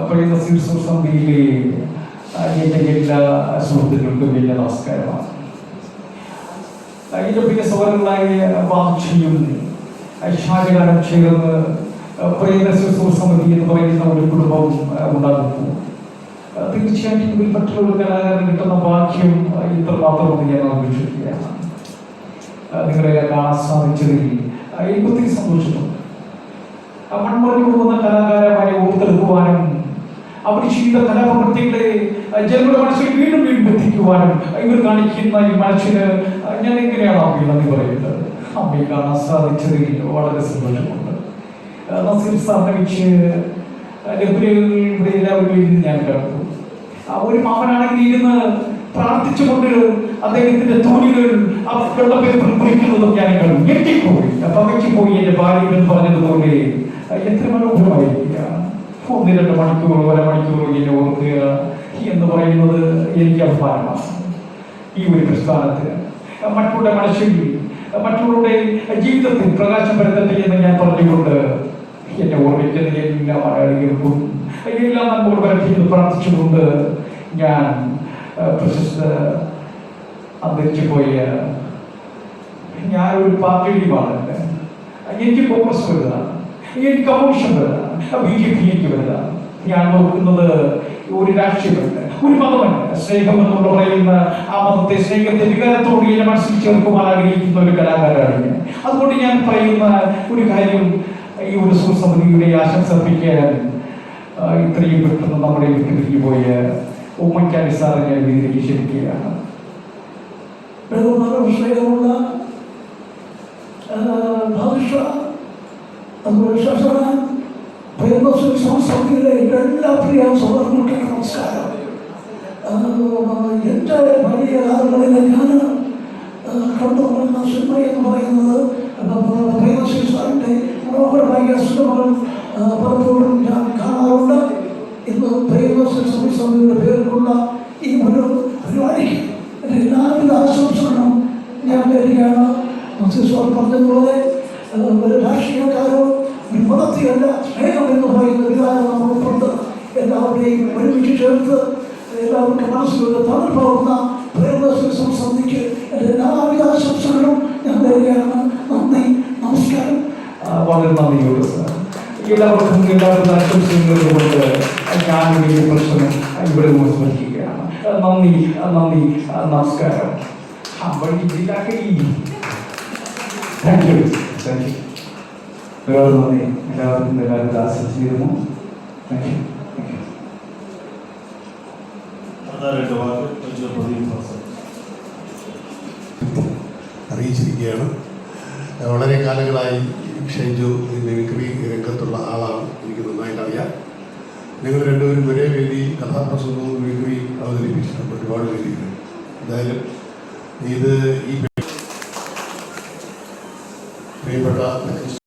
പഴയ നസീർ സമിതിയിലെ എന്റെ എല്ലാ സുഹൃത്തുക്കൾക്കും വലിയ നമസ്കാരമാണ്. അതിന്റെ പ്രിയ സഹോദരങ്ങളായ വാക്ഷിയും ഷാജകാലം ചേർന്ന് പഴയ നസീർ സമിതി എന്ന് പറയുന്ന ഒരു കുടുംബം ഉണ്ടാകുന്നു തീർച്ചയായിട്ടും ഇതിൽ മറ്റുള്ള കലാകാരന് കിട്ടുന്ന ഭാഗ്യം ഇത്ര മാത്രമെന്ന് ഞാൻ ആഘോഷിക്കുകയാണ് നിങ്ങളെ കാണാൻ സാധിച്ചതിൽ എനിക്ക് ഒത്തിരി സന്തോഷമുണ്ട് മൺമറഞ്ഞു പോകുന്ന കലാകാരന്മാരെ ഓർത്തെടുക്കുവാനും അവർ ചെയ്ത കലാപ്രവൃത്തികളെ ജനങ്ങളുടെ മനസ്സിൽ വീണ്ടും വീണ്ടും എത്തിക്കുവാനും ഇവർ കാണിക്കുന്ന ഈ മനസ്സിന് ഞാൻ എങ്ങനെയാണ് അമ്മയിൽ നന്ദി പറയുന്നത്? അമ്മയെ കാണാൻ സാധിച്ചതിൽ വളരെ സന്തോഷമുണ്ട്. നസീർ സാറിനെ വെച്ച് എല്ലാവരും ഞാൻ കേൾക്കും ഒരു മാമനാണെങ്കിൽ ഇരുന്ന് പ്രാർത്ഥിച്ചുകൊണ്ട് അദ്ദേഹത്തിന്റെ തോണികൾ ആ വെള്ളപ്പേപ്പർ കുറിക്കുന്നതും ഞാൻ കണ്ടു ഞെട്ടിപ്പോയി പകച്ചു പോയി എന്റെ ഭാര്യ പറഞ്ഞതുപോലെ എത്ര മനോഹരമായിരിക്കുക. ഒന്ന് രണ്ട് മണിക്കൂർ ഒര മണിക്കൂർ എന്നെ ഓർക്കുക. എന്ന് പറയുന്നത് എനിക്ക് അഭിമാനമാണ്. ഈ ഒരു പ്രസ്ഥാനത്തിന്. മറ്റുള്ള മനുഷ്യരിൽ മറ്റുള്ളവരുടെ ജീവിതത്തിൽ പ്രകാശം വരുത്തട്ടെ എന്ന് ഞാൻ പറഞ്ഞുകൊണ്ട് എന്നെ ഓർമ്മിക്കുന്ന എല്ലാ മലയാളികൾക്കും എല്ലാം നമ്മോട് വരട്ടെ എന്ന് പ്രാർത്ഥിച്ചുകൊണ്ട് ഞാൻ പ്രശസ്ത അന്തരിച്ചു പോയ ഞാനൊരു പാർട്ടി ടീമാണ് എനിക്ക് കോൺഗ്രസ് വലുതാണ്. എനിക്ക് കമ്മീഷൻ വലുതാണ്. ബി ജെ പി എനിക്ക് വലുതാണ്. ഞാൻ നോക്കുന്നത് ഒരു രാഷ്ട്രീയമല്ല ഒരു മതമല്ല സ്നേഹം എന്നുള്ള പറയുന്ന ആ മതത്തെ സ്നേഹത്തെ വികാരത്തോട് എന്നെ മനസ്സിൽ ചേർക്കുവാൻ ആഗ്രഹിക്കുന്ന ഒരു കലാകാരാണ് ഞാൻ. അതുകൊണ്ട് ഞാൻ പറയുന്ന ഒരു കാര്യം ഈ ഒരു സുസമിതിയുടെ ആശംസ അർപ്പിക്കാൻ ഇത്രയും പെട്ടെന്ന് നമ്മുടെ വിട്ടുപിരിഞ്ഞു പോയ ഉമ്മൻചാണ്ടി സാറെ ഞാൻ വിവരിച്ചിരിക്കുകയാണ് ക്ഷണിക്കുകയാണ് വിഷയമുള്ള ഭാഷ അതുപോലെ ശാസന ഭരണസിൽ സംസ്ഥാനത്തിലെ എല്ലാ പ്രിയ സഹോദരങ്ങൾക്ക് നമസ്കാരം. എന്റെ വലിയ കാലങ്ങളിലെ ഞാൻ കണ്ടുകൊണ്ടിരുന്ന സിനിമ എന്ന് പറയുന്നത് ഭരണസിൽ സാറിന്റെ മനോഹരമായ സിനിമകൾ പലപ്പോഴും ഭരണസിൽ പേരിലുള്ള ഈ ഒരു പരിപാടിക്ക് എന്റെ എല്ലാവിധ ഞാൻ വരികയാണ് മത്സ്യസ്വാമി പറഞ്ഞതുപോലെ ഒരു രാഷ്ട്രീയക്കാരോ ഒരു മതത്തെയല്ല സ്നേഹം എന്ന് പറയുന്ന വികാരം നമുക്കുണ്ട് എല്ലാവരെയും ഒരുമിച്ച് ചേർത്ത് എല്ലാവർക്കും മനസ്സിലൂടെ തണുപ്പാവുന്ന പ്രേമസ് സംബന്ധിച്ച് എന്റെ എല്ലാവിധ ആശംസകളും ഞാൻ വരികയാണ് നന്ദി നമസ്കാരം. വളരെ നന്ദിയോട് സാർ എല്ലാവർക്കും എല്ലാവരും ആശംസകളും കൊണ്ട് ഞാൻ ഈ പ്രശ്നം ഇവിടെ ഉപസ്മരിക്കുകയാണ് നന്ദി നന്ദി നമസ്കാരം എല്ലാവർക്കും എല്ലാവരും ആശംസിക്കുന്നു അറിയിച്ചിരിക്കുകയാണ്. വളരെ കാലങ്ങളായി ഈ മിമിക്രി രംഗത്തുള്ള ആളാണ്. എനിക്ക് നന്നായിട്ട് അറിയാം. ഞങ്ങൾ രണ്ടുപേരും ഒരേ വേദി കഥാപ്രസംഗവും മിമിക്രി അവതരിപ്പിച്ചിട്ടുണ്ട് ഒരുപാട് വേദികൾ. എന്തായാലും ഇത് ഈ പ്രിയപ്പെട്ട